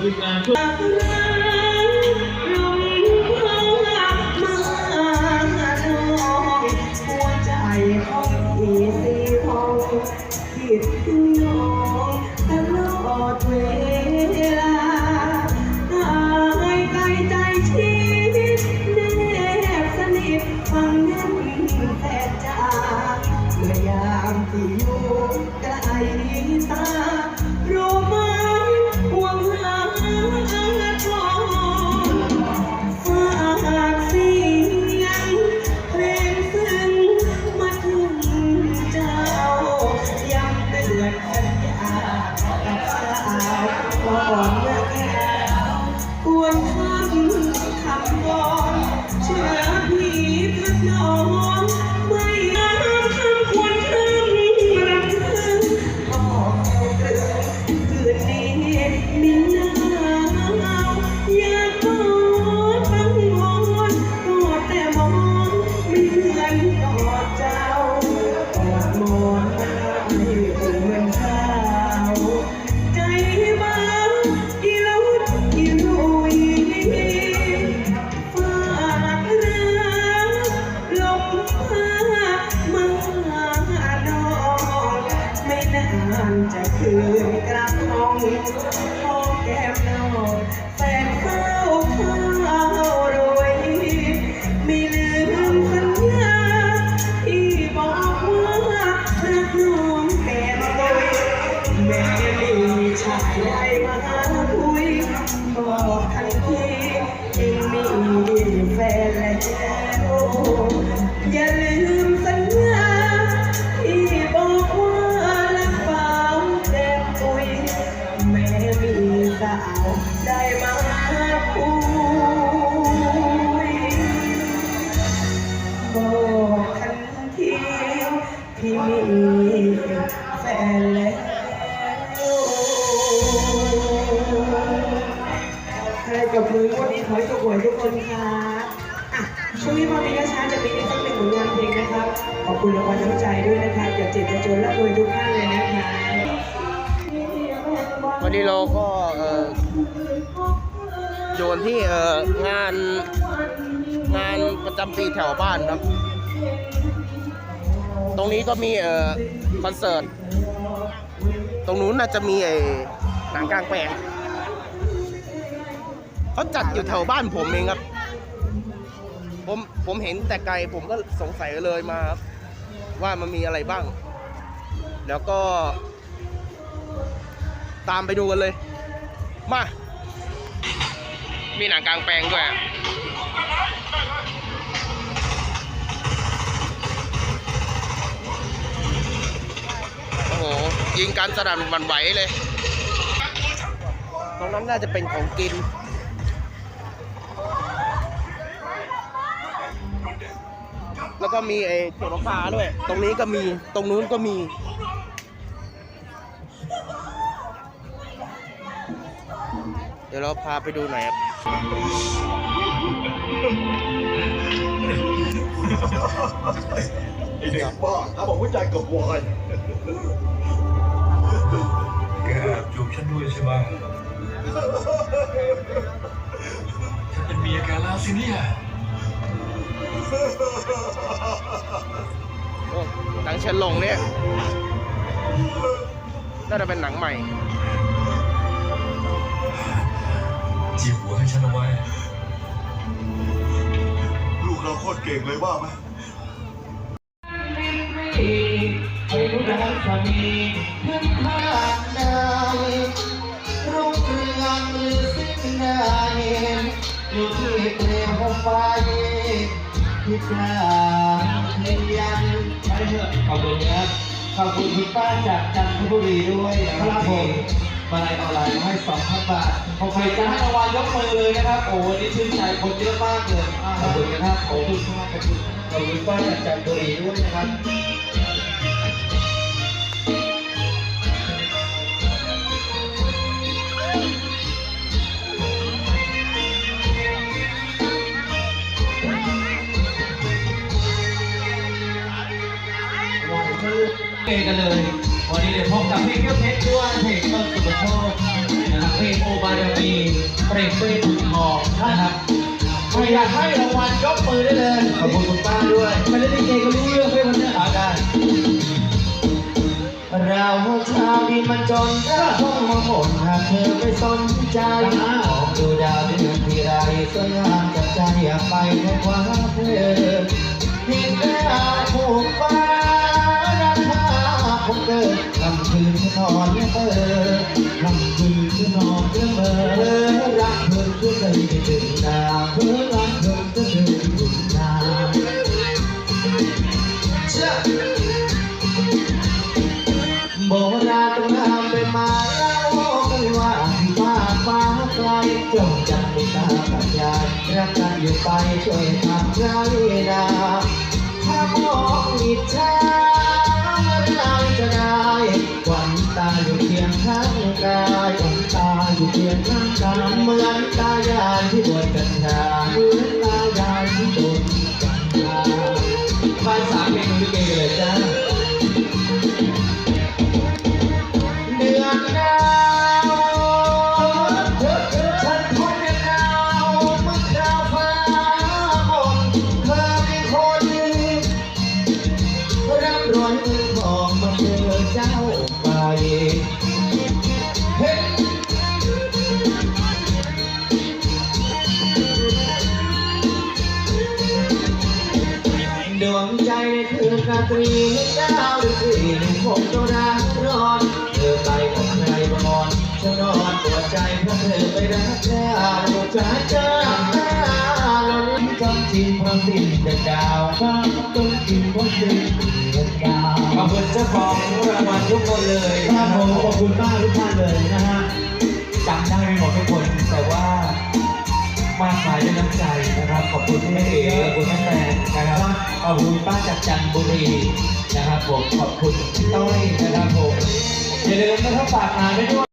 ทีมงานช่วยหัวใจของพี่สีทองคิดถึงน้ตลอดเวลาหายไกลใจชิดแจะคืนกลับห้องหอมแก้มนองแฟนเข้าเข้ แม่มีชายใดมาคุยบอกทันทีเองมีแฟนแล้วอย่าลืม กับมือวันนี้ขอให้สุขหวยทุกคนค่ะช่วงนี้พอมีกระช้าจะมีอีกสักหนึ่งผลงานเพลงนะครับ ขอบคุณรางวัลน้ำใจด้วยนะครับอย่าเจ็บอย่าจนและรวยทุกท่านเลยนะคะวันนี้เราก็เออโยนที่เอองานงานประจำปีแถวบ้านครับ ตรงนี้ก็มีเออคอนเสิร์ต ตรงนู้นน่าจะมีไอ้หนังกลางแปลง เขาจัดอยู่แถวบ้านผมเองครับ ผมผมเห็นแต่ไกลผมก็สงสัยเลยมาครับว่ามันมีอะไรบ้าง แล้วก็ ตามไปดูกันเลย มา มีหนังกลางแปลงด้วยโอ้โห ยิงการสนั่นหวันไหวเลย ตรงนั้นน่าจะเป็นของกิน ก็มีไอ้เขียวน้ำปลาด้วย ตรงนี้ก็มี ตรงนู้นก็มี เดี๋ยวเราพาไปดูหน่อยครับไอเด็กบ้าทำเอาหัวใจกับวายแกแอบจูบฉันด้วยใช่ไหมฉันเป็นเมียแกแล้วสิเนี่ยโอ้ หนังเฉินหลงเนี่ยน่าจะเป็นหนังใหม่จีบหัวให้ฉันเอาไว้ ลูกเราโคตรเก่งเลยว่าไหมให้รักสามีขึ้นข้างใดรุ่งเรืองหรือสิ้นได้อยู่ที่เปลวไฟ ที่กลาเนียนไปเถอะขอบคุณครับขอบคุณคุณป้าจากจันทบุรีด้วยครับผมมาลัยออนไลน์มาให้สองพันบาทขอบคุณจะให้รางวัลยกมือเลยนะครับ โอ้วันนี้ชื่นใจคนเยอะมากเลยขอบคุณนะครับขอบคุณมากขอบคุณขอบคุณป้าจากจันทบุรีด้วยนะครับ เกกันเลย วันนี้เดี๋ยวพบกับพี่เกี้ยวเพชรด้วยเพจต้นสุภโชคเพลงโอบารมีเพลงเป็นทองนะครับใครอยากให้รางวัลยกมือได้เลย ขอบคุณคุณป้าด้วยไม่ได้ลิเกก็รู้เรื่องด้วยวันนี้อ่าได้เราชาวดินมันจนก็คงมาหมดหากเธอไม่สนใจมองดูดาวเดือนที่ไรสวยงามจับใจอยากไปในความเธอเห็นดาวผูกฟ้ารา ลำคืนฉันนอนและเธอลำคืนฉันนอนเมื่อรักเธอช่วยเคยไปถึงดาวเธอรักเธอจะเคยไปถึงดาวเชื่อโบราณต้องนำเป็นมาเล่ากันว่าที่ฟ้าฟ้าไกลจงจำเป็นตากับยารักกันอยู่ไปช่วยทำไรนาถ้ามองอิจฉา อยู่เพียงข้างกายเหมือนตายายที่บวชกัญชา คืนราตรีดาวฤกษ์หนึ่งคงต้องรักร้อน เธอไปกับใครบางอนฉันนอนปวดใจเพราะเธอไปรักแล้วจะเจ้าล้นจนจินพราะสิ้นเดือนดาวฟ้าต้องกินพราะสิ้นเดือนดาวขอบคุณเจ้าของรางวัลทุกคนเลยครับผมขอบคุณมากทุกท่านเลยนะฮะจำได้ไม่หมดทุกคนแต่ว่ามากมายด้วยน้ำใจนะครับ ขอบคุณแม่เอ๋ขอบคุณแม่แตนนะครับ ขอบคุณป้าจากจันทบุรีนะครับผมขอบคุณพี่ต้อยนะครับผมอย่าลืมนะครับฝากงานไว้ด้วย